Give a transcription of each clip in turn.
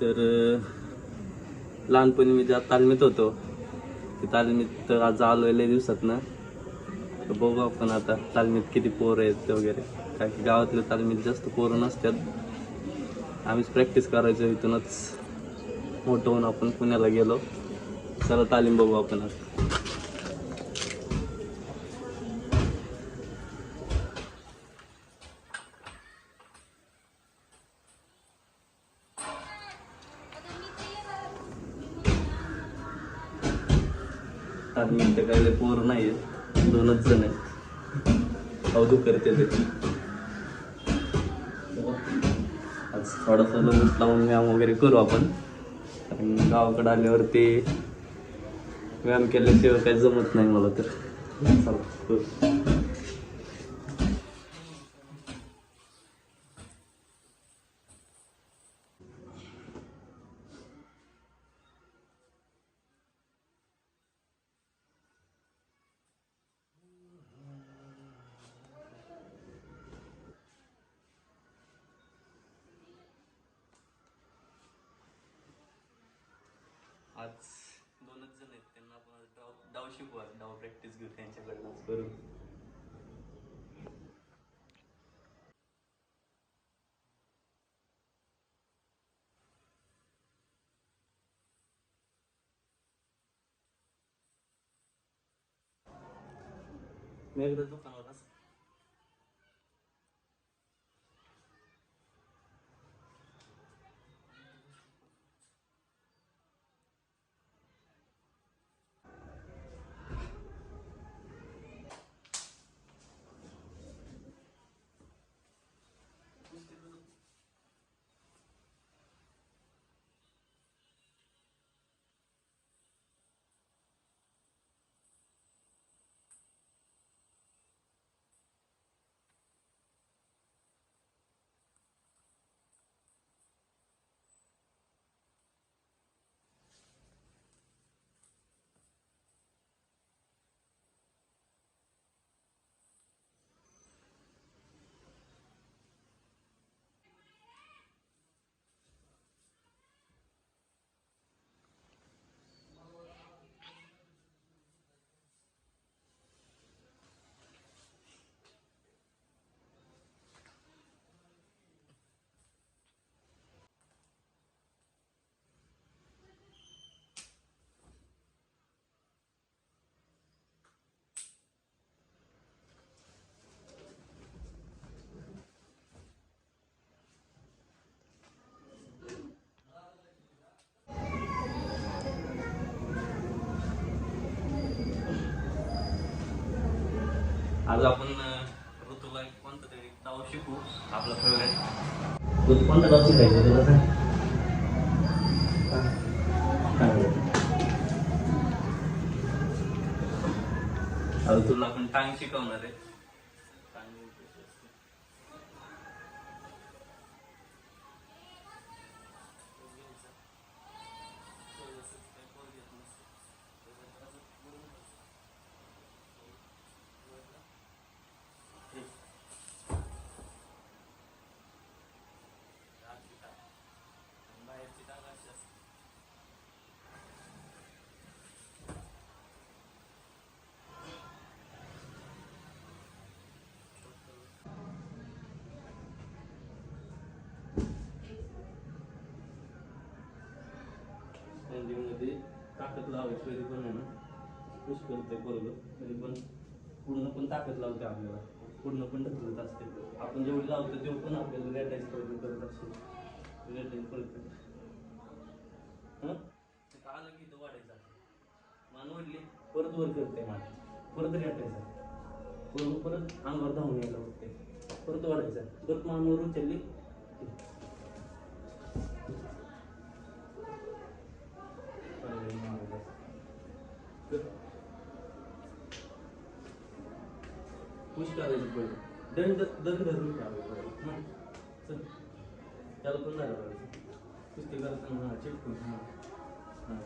तर लहानपणी मी ज्या तालमीत होतो ते तालमीत तर आज आलो लय दिवसात ना तर बघू आपण आता तालमीत किती पोरं आहेत वगैरे. कारण की गावातल्या तालमीत जास्त पोरं नसतात. आम्हीच प्रॅक्टिस करायचो इथूनच. मोठं होऊन आपण पुण्याला गेलो. चला तालीम बघू आपण आता तालमीत तर काही पोरं नाही आहेत दोनच जण आहेत अवधू करते ते आज थोडासा लोक लावून व्यायाम वगैरे करू आपण. कारण गावाकडे आल्यावरती व्यायाम केल्याशिवाय काही जमत नाही मला तर. चला आज दोनच जण आहेत त्यांना आपण डाव डाव शिकू आज डाव प्रॅक्टिस घेऊ त्यांच्याकडनं. करू. मी एकदा दुकानावर असं आज आपण अं, ऋतूला कोणतं तरी डाव शिकू आपला फेवरेट ऋतू कोणतं डाव शिकायचं तुला? सांग सांग तुला आपण टांग शिकवणार आहे टांग कशी असते. बाहेरची टांग अशी असते स्टँडिंगमध्ये ताकद लावायची कधी पण आहे ना. पुश करते बरोबर तरी पण पूर्ण पण ताकद लावते आपल्याला. पूर्ण पण ढकलत असते. आपण जेवढी लावतो तेवढं पण आपल्याला रेटायचं प्रयत्न करत असतो. रेटायचं प्रयत्न हां? आलं की तो वाढायचा मान वाढली परत वर करते मान. परत रेटायचा. पूर्ण परत अंगावर धावून यायला होते परत वाढायचा परत मानवर उचलली पुश करायचं पहिले. दंड दंड धरून ठेवायचं चल. त्याला पण झालं पाहिजे कुस्ती करताना हां चिटकून हां हां.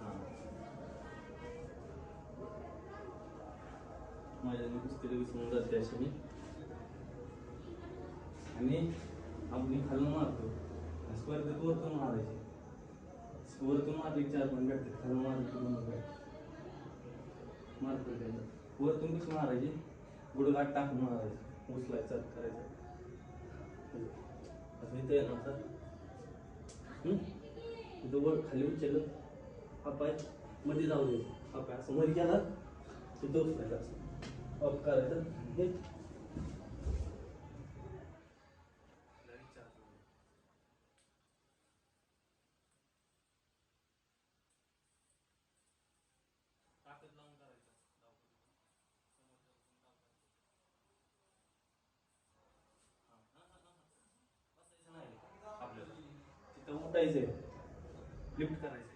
हां. माझ्याने कुस्तीला विसरून जाते अशी मी. आणि आपण खालून मारतो. स्पर्धेत वरतून मारायची. वरतून मारली चार पण भेटते खालून मारतो मारतो त्याला. वरतून कसं मारायची गुडघाट टाकून मारायचं उचलायचं करायचं. असं इथं येणार सर इथं वर खाली उचललं. हा पायमध्ये जाऊ दे. हा पाय असं मध्ये गेला तिथं उचलायचं. असं ऑफ करायचं. हे ताकद लावून करायचं आपल्याला उठायचंय लिफ्ट करायचंय.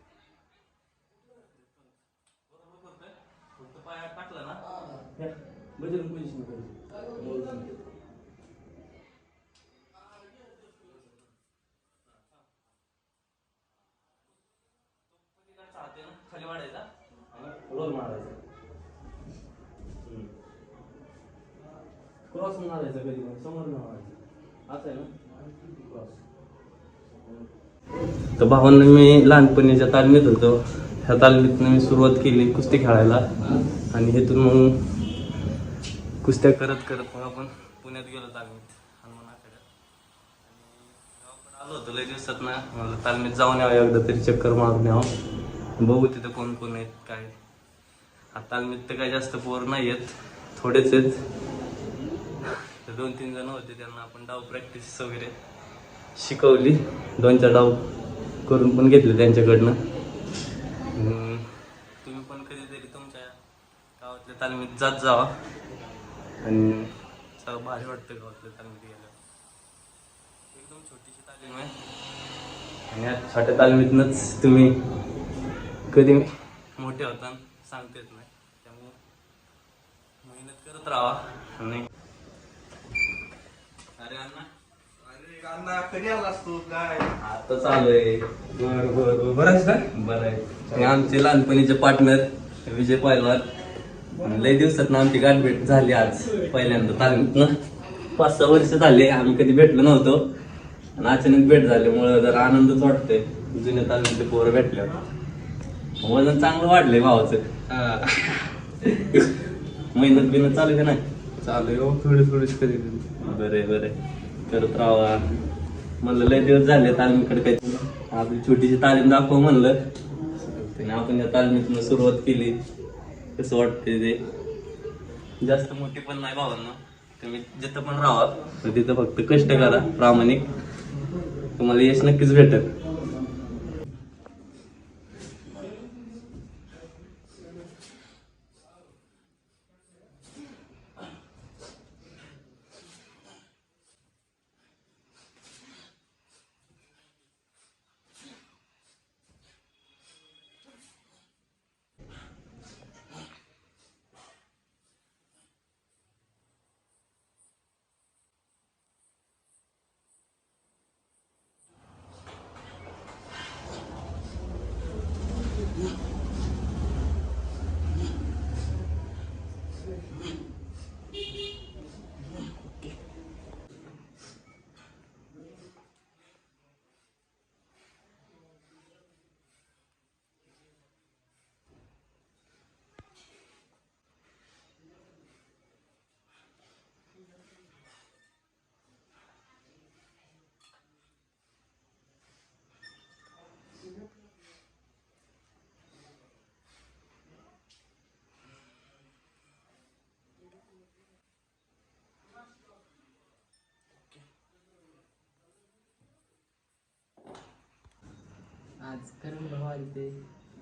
फक्त टाकला ना? बजरंग पोझिशन करायची खाली वाढायचा. रोल मारायचा. क्रॉस मारायचा कधी पण. समोर न मारायचं. असं आहे ना? क्रॉस तर भावांना मी लहानपणीच्या तालमीत होतो ह्या तालमीतनं मी सुरुवात केली कुस्ती खेळायला. आणि हेतून मग कुस्त्या करत करत मग आपण पुण्यात गेलो तालमीत हनुमान आखाड्यात आणि आलो होतो लय दिवसात ना मला तालमीत जाऊन यावं एकदा तरी चक्कर मारून यावं. बघू तिथं कोण कोण आहेत काय. आता तालमीत तर काही जास्त पोर नाही आहेत थोडेच आहेत. तर दोन तीन जण होते त्यांना आपण डाव प्रॅक्टिस वगैरे. शिकवली. दोन चार डाव करून पण घेतले त्यांच्याकडनं. तुम्ही पण कधीतरी तुमच्या गावातल्या तालमीत जात जावा. आणि सगळं भारी वाटतं गावातल्या तालमीत गेल्यावर. एकदम छोटीशी तालीम आहे. आणि या छोट्या तालमीतनंच तुम्ही कधी मोठे होता सांगता येत नाही. त्यामुळे मेहनत करत राहा. आणि अण्णा कधी आलास तू? काय? आता चालू आहे बर बर बर. बरं आहेस ना बरं आहे. हे आमचे लहानपणीचे पार्टनर विजय पायलवान. आणि लय दिवसात आमची गाठभेट झाली आज पहिल्यांदा तालमीतनं पाच सहा वर्ष झाले आम्ही कधी भेटलो नव्हतो. आणि अचानक भेट झाल्यामुळं जरा आनंदच वाटतोय. जुन्या तालमीतले पोरं भेटल्यावर. वजन चांगलं वाढलंय भावाचं. मेहनत बिनत चालू का नाही? चालू आहे हो थोडी थोडीच कधी कधी बरे बरे करत राहा. म्हणलं लय दिवस झाले तालमीकडे काही आपली छोटीशी तालीम दाखव म्हणलं. आणि आपण या तालमीतून सुरुवात केली. कसं वाटते ते? जास्त मोठी पण नाही भावांना. तुम्ही जिथं पण राहा तर तिथं फक्त कष्ट करा प्रामाणिक. तुम्हाला यश नक्कीच भेटत आज करण भाऊ आले ते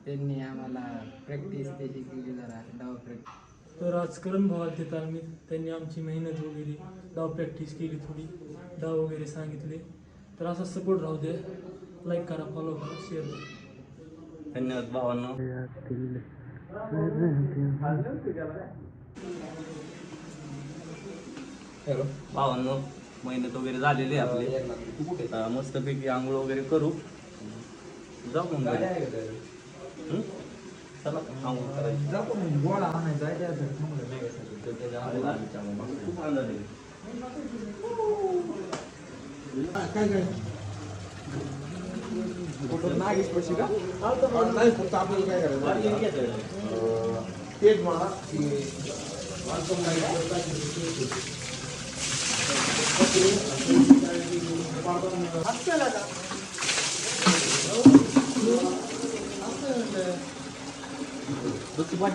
त्यांनी आम्हाला प्रॅक्टिस त्याची केली जरा डाव प्रॅक्टिस तर आज करण भाऊ आलते तालमीत त्यांनी आमची मेहनत वगैरे डाव प्रॅक्टिस केली थोडी डाव वगैरे सांगितले. तर असा सपोर्ट राहू दे. लाईक करा फॉलो करा शेअर करा. धन्यवाद भावांनो. भावांनो मेहनत वगैरे झालेली आहे आपली. आता मस्तपैकी आंघोळ वगैरे करू. जाऊ मग? चला आंघोळ करायची. गोळा आणायचा आहे त्यासाठी खूप आनंद आहे. काय काय नागेश पशी का? नाही फक्त आपल्याला काय करायचं? अं, तेच मला की? Look at what